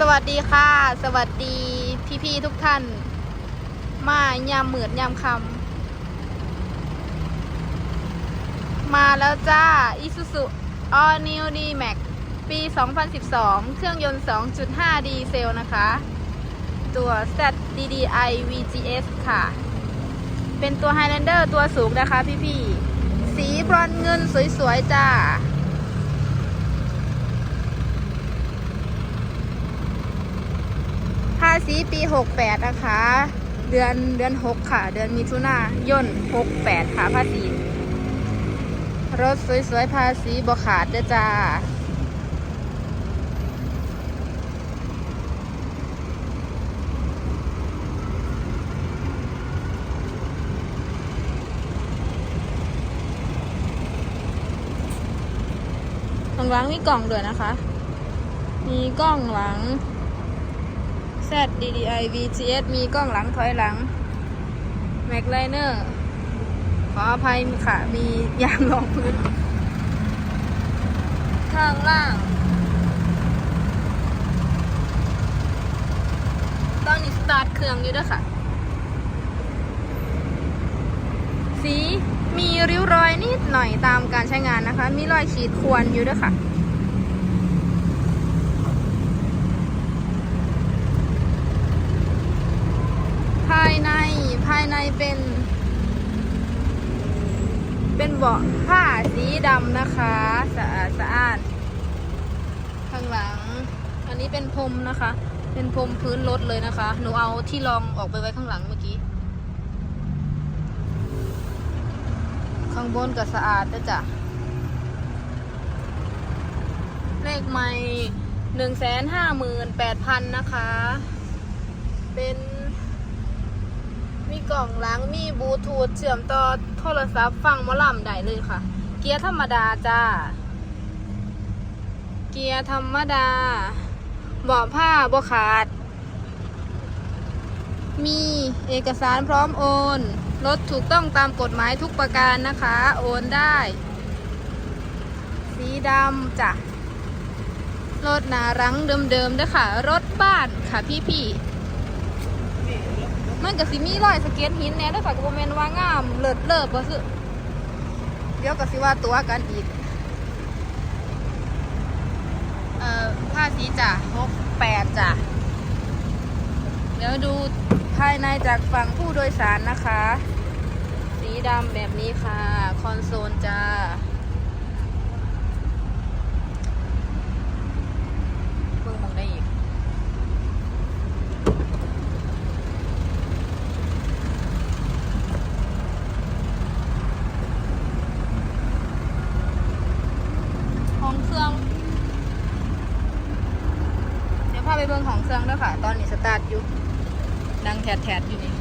สวัสดีค่ะ สวัสดีพี่ๆทุกท่าน มายามเหมือดยามคำมาแล้วจ้า Isuzu All New D Max ปี 2012 เครื่องยนต์ 2.5 ดีเซลนะคะ ตัว Z DDI VGS ค่ะ เป็นตัว Highlander ตัวสูงนะคะพี่ๆ สีบรอนเงินสวยๆ จ้า ภา ษีปี 68 นะคะ เดือนเดือน 6 ค่ะ เดือนมิถุนายน68 ค่ะภาษี รถสวยๆ ภาษีบขาดเด้อจ้าข้าหลังมีกล่องด้วยนะคะ มีกล้องหลัง Z DDI VGS มีกล้องหลังถอยหลัง Mac Liner ขออภัยค่ะ มียางรองพื้น ข้างล่าง ตอนนี้สตาร์ทเครื่องอยู่ด้วยค่ะ สีมีริ้วรอยนิดหน่อยตามการใช้งานนะคะ มีรอยขีดข่วนอยู่ด้วยค่ะ ภายในภาย ในเป็น เป็นเบาะผ้าสีดำนะคะ สะอาดสะอาด ข้างหลัง อันนี้เป็นพรมนะคะ เป็นพรมพื้นรถเลยนะคะ หนูเอาที่รองออกไปไว้ข้างหลังเมื่อกี้ ข้างบนก็สะอาดนะจ๊ะเลขไม่หนึ่งแสนห้าหมื่นแปดพันนะคะ เป็น มีกล่องล้าง มีบลูทูธเชื่อมต่อโทรศัพท์ฟังมอลำได้เลยค่ะ เกียร์ธรรมดาจ้า เกียร์ธรรมดาเบาะผ้าบ่ขาด มีเอกสารพร้อมโอน รถถูกต้องตามกฎหมายทุกประการนะคะ โอนได้ สีดำจ้ะรถหนารังเดิมๆด้วยค่ะ รถบ้านค่ะพี่ๆ มันกับสิมีรอยสะเก็ตหินแน่ด้วยค่ะก็บ่แม่นว่างามเลิศเลิศบ่ซึเดี๋ยวก็สิว่าตัวกันอีก เอ่อผ้าสีจ้ะ68จ้ะ เดี๋ยวดูภายในจากฝั่งผู้โดยสารนะคะ สีดำแบบนี้ค่ะ คอนโซลจ้า เบิ่งมองได้อีก ห้องเครื่อง เบิ่งของเครื่องด้วยค่ะ ตอนนี้สตาร์ทอยู่ดังแถดๆอยู่นี่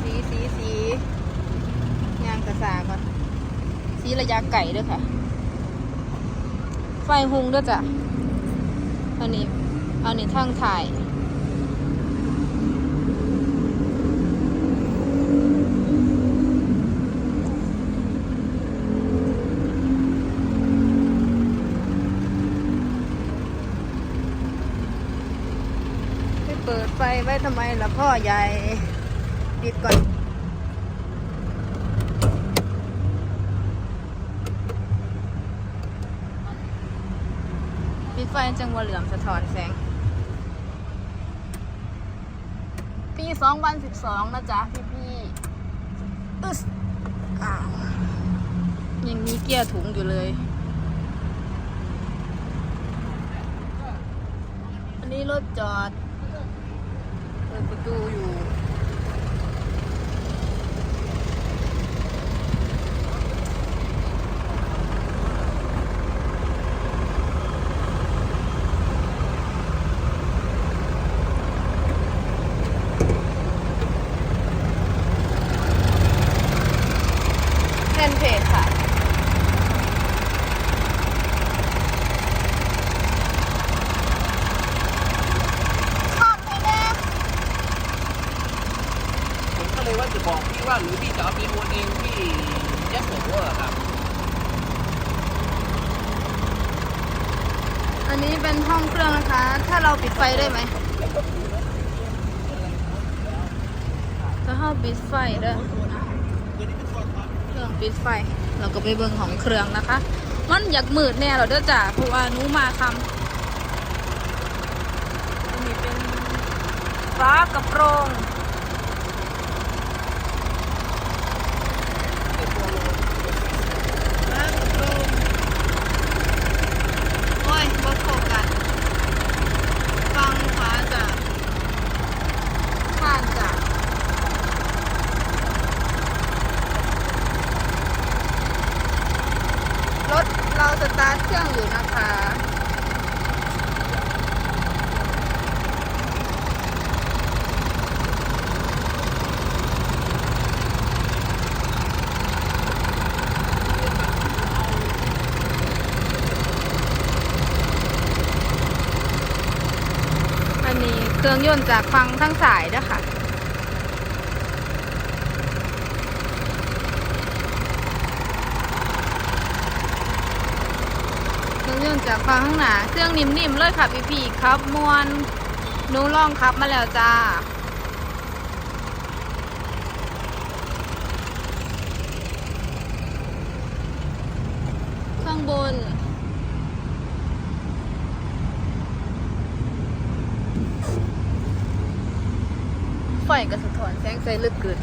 สีสีสียางกระสาก่อนสีระยะไก่ด้วยค่ะ ไฟหุงด้วยจ้ะอันนี้อันนี้ทางถ่าย ไปเปิด ไฟไว้ทำไมล่ะพ่อใหญ่ปิดก่อนปิดไฟจังหวะเหลื่อมสะท้อนแสง ปี 2012 นะจ๊ะ พี่พี่ๆอึสอ้าวยังมีเกียร์ถุงอยู่เลย อันนี้รถจอด เมีมูลเองที่ยะโสอะครับ อันนี้เป็นห้องเครื่องนะคะ ถ้าเราปิดไฟได้ไหมถ้าเราปิดไฟได้เครื่องปิดไฟ เราก็ไปเบิ่งของเครื่องนะคะ มันอยากมืดแน่เราเด้อจ่าเพราะว่านูมาคำนี่เป็นฟ้ากับโปรง องยนต์จากฟังทั้งสายนะคะเครื่องยนต์จากฟังข้างหน้าเครื่องนิ่มๆเลยค่ะพี่พี่ครับมวนนูลองครับมาแล้วจ้าข้างบน ไฟก็ สะท้อนแสงไฟลึกเกิน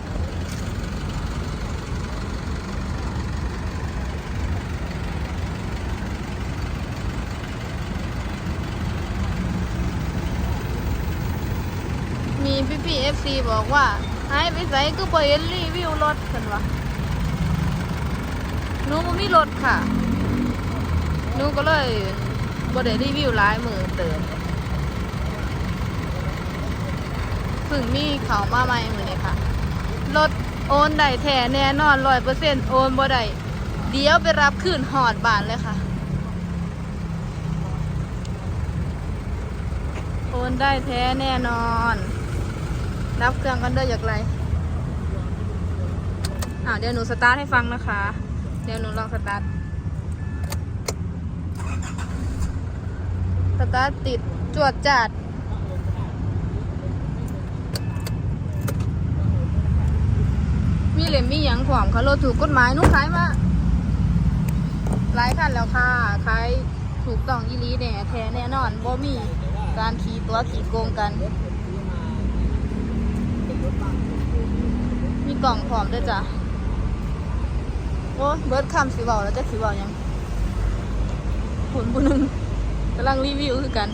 มีพี่พี่เอฟซีบอกว่าหายไปใส่ก็ไปเห็นรีวิวรถกันวะหนูบ่มีรถค่ะหนูก็เลยบ่ได้รีวิวหลายมือเติมเพิ่งมีเขามาใหม่มือนี้ค่ะ รถโอนได้แท้แน่นอนร้อยเปอร์เซ็นต์โอนบ่ได้เดี๋ยวไปรับคืนหอดบานเลยค่ะ โอนได้แท้แน่นอน รับเครื่องกันเด้ออย่างไรอ่าเดี๋ยวหนูสตาร์ทให้ฟังนะคะ เดี๋ยวหนูลองสตาร์ทสตาร์ทติดจวดจัด มีเหลี่ยมมีหยังขวามค่ะรถถูกกฎหมายนุขายมาหลายคันแล้วค่ะขายถูกต้องอีหลีแน่แท้แน่นอนบ่มีการขี่ตัวขี่โกงกัน มีกล่องพร้อมด้วยจ้ะโอ้เบิร์ดคำสีบอแล้วจะสีบอยังผลผู้นึงกำลังรีวิวคือกัน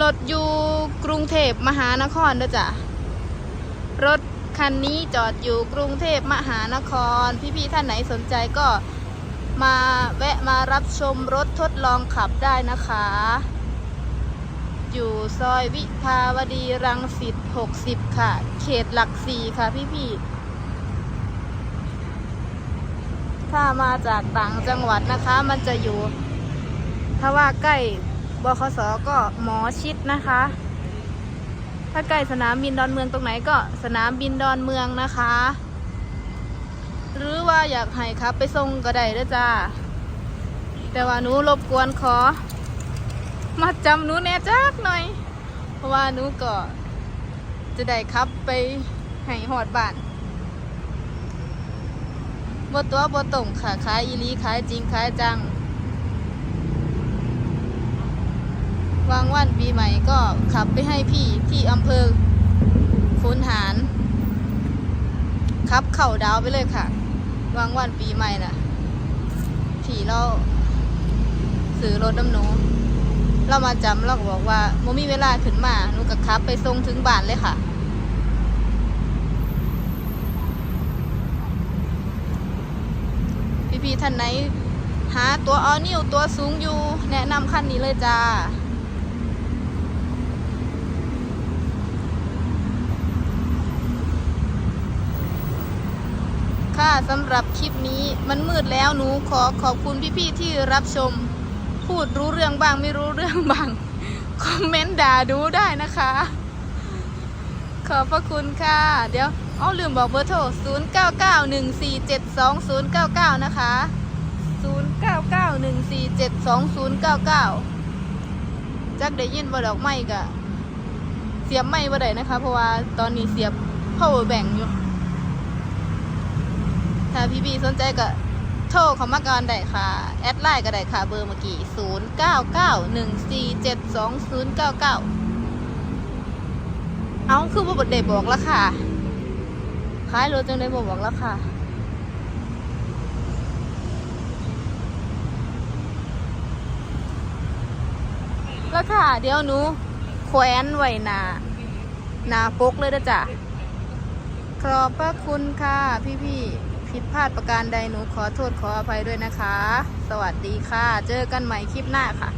รถอยู่กรุงเทพมหานครด้วยจ้ะ รถคันนี้จอดอยู่กรุงเทพมหานคร พี่ๆท่านไหนสนใจก็มาแวะมารับชมรถทดลองขับได้นะคะ อยู่ซอยวิภาวดีรังสิต60 ค่ะ เขตหลักสี่ค่ะพี่ๆถ้ามาจากต่างจังหวัดนะคะ มันจะอยู่ ถ้าว่าใกล้ บขสก็หมอชิดนะคะ ถ้าใกล้สนามบินดอนเมืองตรงไหนก็สนามบินดอนเมืองนะคะ หรือว่าอยากให้ครับไปส่งก็ได้ด้อจ้า แต่ว่าหนูรบกวนขอ มาจำหนูแน่จักหน่อย เพราะว่าหนูก็จะได้ขับไปให้หอดบ้านบ่ตัวบ่ตรงค่ะขายอีลีขายจริงขายจัง วางวันปีใหม่ก็ขับไปให้พี่ที่อำเภอคุนหารขับเข่าดาวไปเลยค่ะวางวันปีใหม่น่ะผีเราซื้อรถน้ำหนูเรามาจำเราก็บอกว่าโมมีเวลาขึ้นมาหนูก็ขับไปส่งถึงบ้านเลยค่ะพี่ๆท่านไหนหาตัวออนิวตัวสูงอยู่ แนะนำคันนี้เลยจ้า ค่ะสำหรับคลิปนี้มันมืดแล้วหนูขอขอบคุณพี่ๆที่รับชม พูดรู้เรื่องบ้างไม่รู้เรื่องบ้าง คอมเมนต์ด่าดูได้นะคะ ขอบพระคุณค่ะ เดี๋ยวอ้อลืมบอกเบอร์โทร 0991472099 นะคะ 0 9 9 1 4 7 2 0 9 9 จักได้ยินบ่ดอกไม้กะเสียบไม้บ่ได้นะคะ เพราะว่าตอนนี้เสียบ power bank อยู่ ถ้าพี่บีสนใจก็โทรเข้ามาก่อนได้ค่ะ แอดไลน์ก็ได้ค่ะ เบอร์เมื่อกี้0 9 9 1 4 7 2 0 9 9 เอาคือบ่บดเดบอกราคาขายรถจังได้บ่บอกราคาราคาเดี๋ยวหนูแขวนไว้นานาปกเลยนะจ๊ะขอบพระคุณค่ะพี่ๆ ผิดพลาดประการใดหนูขอโทษขออภัยด้วยนะคะ สวัสดีค่ะ เจอกันใหม่คลิปหน้าค่ะ